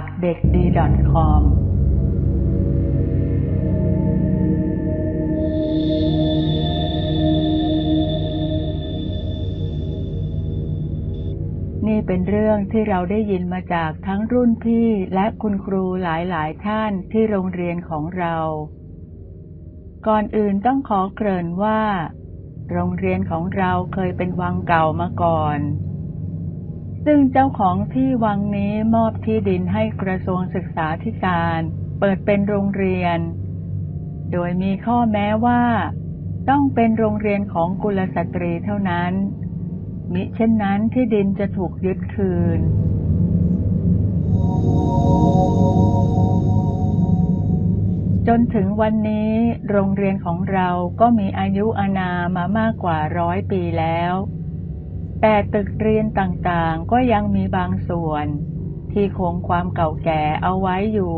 จากเด็กดี .com นี่เป็นเรื่องที่เราได้ยินมาจากทั้งรุ่นพี่และคุณครูหลายๆ ท่านที่โรงเรียนของเรา ก่อนอื่นต้องขอเกริ่นว่า โรงเรียนของเราเคยเป็นวังเก่ามาก่อน ซึ่งเจ้าของที่วังนี้มอบที่ดินให้กระทรวงศึกษาธิการ เปิดเป็นโรงเรียน โดยมีข้อแม้ว่า ต้องเป็นโรงเรียนของกุลสตรีเท่านั้น มิเช่นนั้นที่ดินจะถูกยึดคืนจนถึงวันนี้โรงเรียนของเราก็มีอายุอานามามากกว่าร้อยปีแล้ว แต่ตึกเรียนต่างๆ ก็ยังมีบางส่วน ที่คงความเก่าแก่เอาไว้อยู่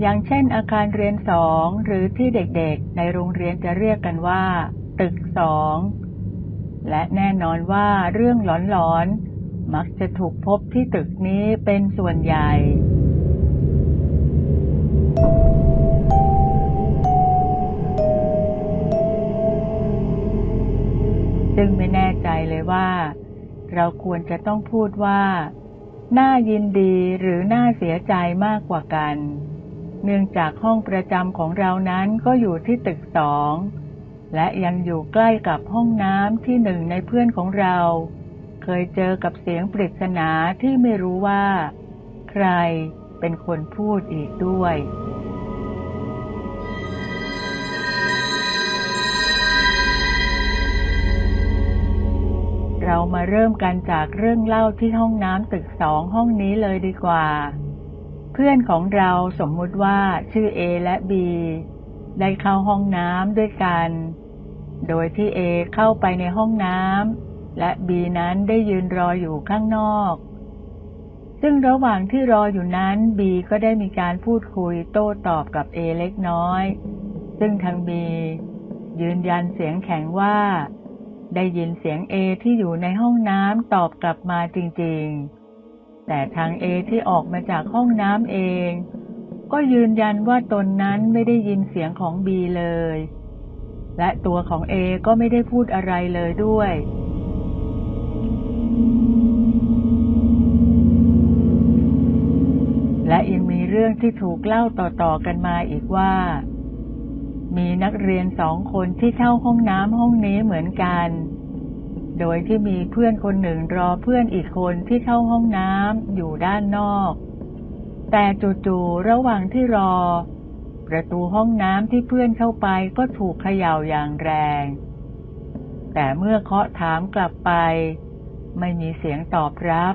อย่างเช่นอาคารเรียนสองหรือที่เด็กๆ ในโรงเรียนจะเรียกกันว่า ตึกสอง และแน่นอนว่าเรื่องหลอนๆ มักจะถูกพบที่ตึกนี้เป็นส่วนใหญ่ ซึ่งไม่แน่ใจเลยว่า เราควรจะต้องพูดว่า น่ายินดีหรือน่าเสียใจมากกว่ากัน เนื่องจากห้องประจำของเรานั้นก็อยู่ที่ตึกสอง และยังอยู่ใกล้กับห้องน้ำที่หนึ่งในเพื่อนของเรา เคยเจอกับเสียงปริศนาที่ไม่รู้ว่า ใครเป็นคนพูดอีกด้วย มาเริ่มกันจากเรื่องเล่าที่ห้องน้ำตึกสองห้องนี้เลยดีกว่า เพื่อนของเราสมมุติว่าชื่อเอและบีได้เข้าห้องน้ำด้วยกัน โดยที่เอเข้าไปในห้องน้ำและบีนั้นได้ยืนรออยู่ข้างนอก ซึ่งระหว่างที่รออยู่นั้นบีก็ได้มีการพูดคุยโต้ตอบกับเอเล็กน้อย ซึ่งทางบียืนยันเสียงแข็งว่า ได้ยินเสียงเอที่อยู่ในห้องน้ำตอบกลับมาจริงๆ แต่ทางเอที่ออกมาจากห้องน้ำเอง ก็ยืนยันว่าตนนั้นไม่ได้ยินเสียงของบีเลย และตัวของเอก็ไม่ได้พูดอะไรเลยด้วยและยังมีเรื่องที่ถูกเล่าต่อๆกันมาอีกว่า มีนักเรียนสองคนที่เข้าห้องน้ำห้องนี้เหมือนกัน โดยที่มีเพื่อนคนหนึ่งรอเพื่อนอีกคนที่เข้าห้องน้ำอยู่ด้านนอก แต่จู่ๆระหว่างที่รอ ประตูห้องน้ำที่เพื่อนเข้าไปก็ถูกเขย่าอย่างแรง แต่เมื่อเคาะถามกลับไป ไม่มีเสียงตอบรับ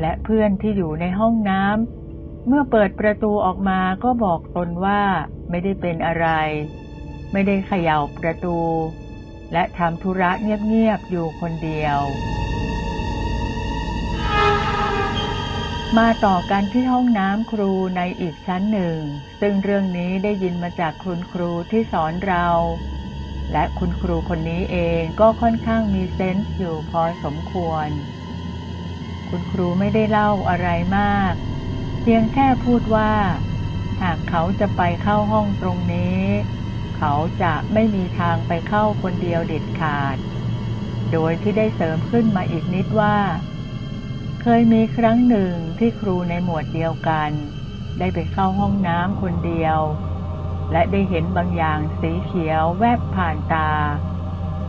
และเพื่อนที่อยู่ในห้องน้ำ เมื่อเปิดประตูออกมาก็บอกตนว่าไม่ได้เป็นอะไร ไม่ได้เขย่าประตู และทำธุระเงียบๆอยู่คนเดียว มาต่อกันที่ห้องน้ำครูในอีกชั้นหนึ่ง ซึ่งเรื่องนี้ได้ยินมาจากคุณครูที่สอนเรา และคุณครูคนนี้เองก็ค่อนข้างมีเซนส์อยู่พอสมควร คุณครูไม่ได้เล่าอะไรมาก เพียงแค่พูดว่า หากเขาจะไปเข้าห้องตรงนี้ เขาจะไม่มีทางไปเข้าคนเดียวเด็ดขาด โดยที่ได้เสริมขึ้นมาอีกนิดว่า เคยมีครั้งหนึ่งที่ครูในหมวดเดียวกัน ได้ไปเข้าห้องน้ำคนเดียว และได้เห็นบางอย่างสีเขียวแวบผ่านตา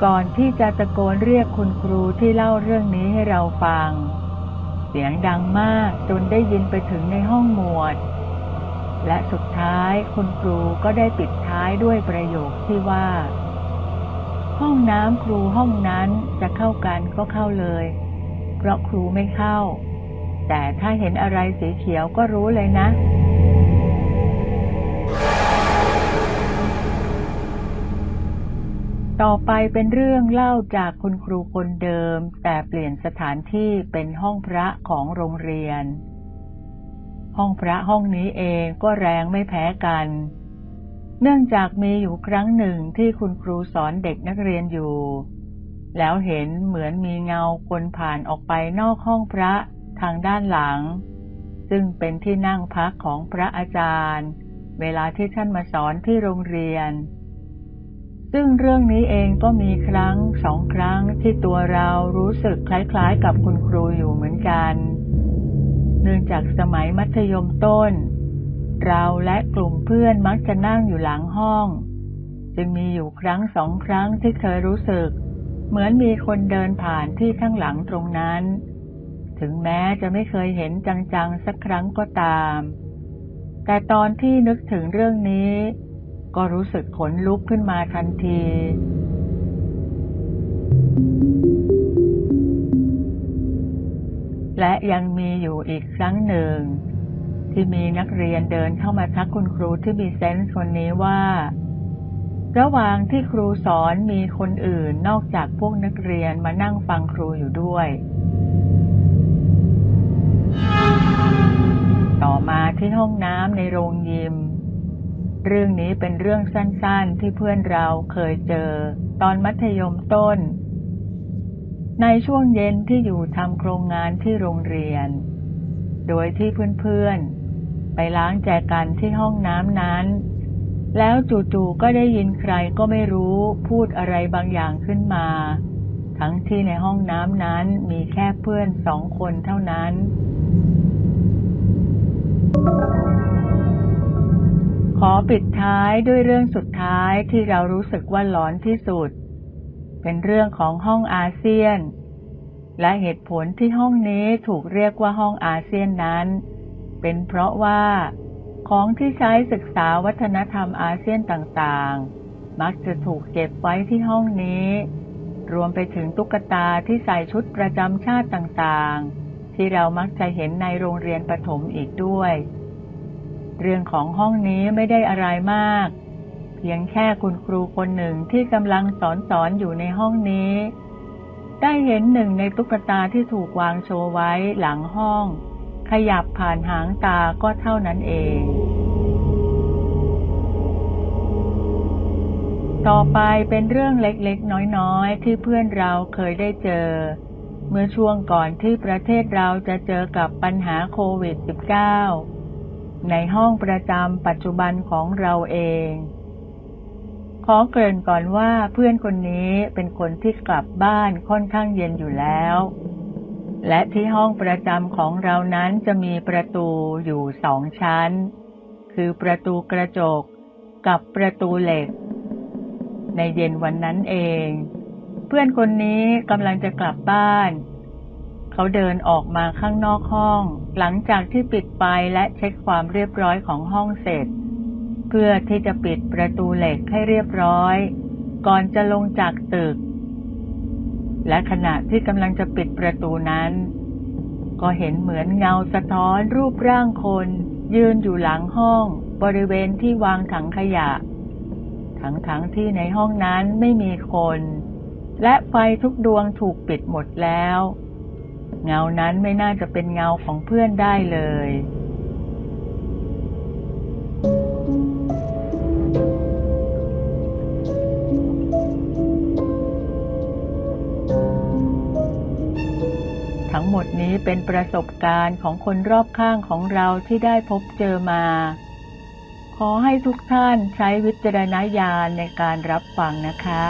ก่อนที่จะตะโกนเรียกคุณครูที่เล่าเรื่องนี้ให้เราฟัง เสียงดังมากจนได้ยินไปถึงในห้องหมวด และสุดท้ายคุณครูก็ได้ปิดท้ายด้วยประโยคที่ว่า ห้องน้ำครูห้องนั้นจะเข้ากันก็เข้าเลย เพราะครูไม่เข้า แต่ถ้าเห็นอะไรสีเขียวก็รู้เลยนะ ต่อไปเป็นเรื่องเล่าจากคุณครูคนเดิม แต่เปลี่ยนสถานที่เป็นห้องพระของโรงเรียน ห้องพระห้องนี้เองก็แรงไม่แพ้กัน เนื่องจากมีอยู่ครั้งหนึ่งที่คุณครูสอนเด็กนักเรียนอยู่ แล้วเห็นเหมือนมีเงาคนผ่านออกไปนอกห้องพระทางด้านหลัง ซึ่งเป็นที่นั่งพักของพระอาจารย์ เวลาที่ท่านมาสอนที่โรงเรียน ซึ่งเรื่องนี้เองก็มีครั้งสองครั้งที่ตัวเรารู้สึกคล้ายๆ กับคุณครูอยู่เหมือนกัน เนื่องจากสมัยมัธยมต้น เราและกลุ่มเพื่อนมักจะนั่งอยู่หลังห้อง จึงมีอยู่ครั้งสองครั้งที่เคยรู้สึก เหมือนมีคนเดินผ่านที่ข้างหลังตรงนั้น ถึงแม้จะไม่เคยเห็นจังๆสักครั้งก็ตาม แต่ตอนที่นึกถึงเรื่องนี้ ก็รู้สึกขนลุกขึ้นมาทันทีและยังมีอยู่อีกครั้งหนึ่ง ที่มีนักเรียนเดินเข้ามาทักคุณครูที่มีเซนส์คนนี้ว่า ระหว่างที่ครูสอนมีคนอื่นนอกจากพวกนักเรียนมานั่งฟังครูอยู่ด้วย ต่อมาที่ห้องน้ำในโรงยิม เรื่องนี้เป็นเรื่องสั้นๆที่เพื่อนเราเคยเจอ ตอนมัธยมต้น ในช่วงเย็นที่อยู่ทำโครงงานที่โรงเรียน โดยที่เพื่อนๆ ไปล้างแจกันที่ห้องน้ำนั้น แล้วจู่ๆก็ได้ยินใครก็ไม่รู้พูดอะไรบางอย่างขึ้นมา ทั้งที่ในห้องน้ำนั้นมีแค่เพื่อนสองคนเท่านั้นข อปิดท้ายด้วยเรื่องสุดท้ายที่เรารู้สึกว่าหลอนที่สุด เป็นเรื่องของห้องอาเซียน และเหตุผลที่ห้องนี้ถูกเรียกว่าห้องอาเซียนนั้น เป็นเพราะว่า ของที่ใช้ศึกษาวัฒนธรรมอาเซียนต่างๆ มักจะถูกเก็บไว้ที่ห้องนี้ รวมไปถึงตุ๊กตาที่ใส่ชุดประจำชาติต่างๆ ที่เรามักจะเห็นในโรงเรียนประถมอีกด้วย เรื่องของห้องนี้ไม่ได้อะไรมาก เพียงแค่คุณครูคนหนึ่งที่กำลังสอนสอนอยู่ในห้องนี้ ได้เห็นหนึ่งในตุ๊กตาที่ถูกวางโชว์ไว้หลังห้อง ขยับผ่านหางตาก็เท่านั้นเอง ต่อไปเป็นเรื่องเล็กๆ น้อยๆ ที่เพื่อนเราเคยได้เจอ เมื่อช่วงก่อนที่ประเทศเราจะเจอกับปัญหาโควิด -19 ในห้องประจำปัจจุบันของเราเอง ขอเกริ่นก่อนว่าเพื่อนคนนี้เป็นคนที่กลับบ้านค่อนข้างเย็นอยู่แล้ว และที่ห้องประจำของเรานั้นจะมีประตูอยู่สองชั้น คือประตูกระจกกับประตูเหล็ก ในเย็นวันนั้นเอง เพื่อนคนนี้กำลังจะกลับบ้าน เขาเดินออกมาข้างนอกห้อง หลังจากที่ปิดไฟและเช็คความเรียบร้อยของห้องเสร็จ เพื่อที่จะปิดประตูเหล็กให้เรียบร้อย ก่อนจะลงจากตึก และขณะที่กำลังจะปิดประตูนั้น ก็เห็นเหมือนเงาสะท้อนรูปร่างคน ยืนอยู่หลังห้อง บริเวณที่วางถังขยะ ทั้งๆทที่ในห้องนั้นไม่มีคน และไฟทุกดวงถูกปิดหมดแล้ว เงานั้นไม่น่าจะเป็นเงาของเพื่อนได้เลยทั้งหมดนี้เป็นประสบการณ์ของคนรอบข้างของเราที่ได้พบเจอมา ขอให้ทุกท่านใช้วิจารณญาณในการรับฟังนะคะ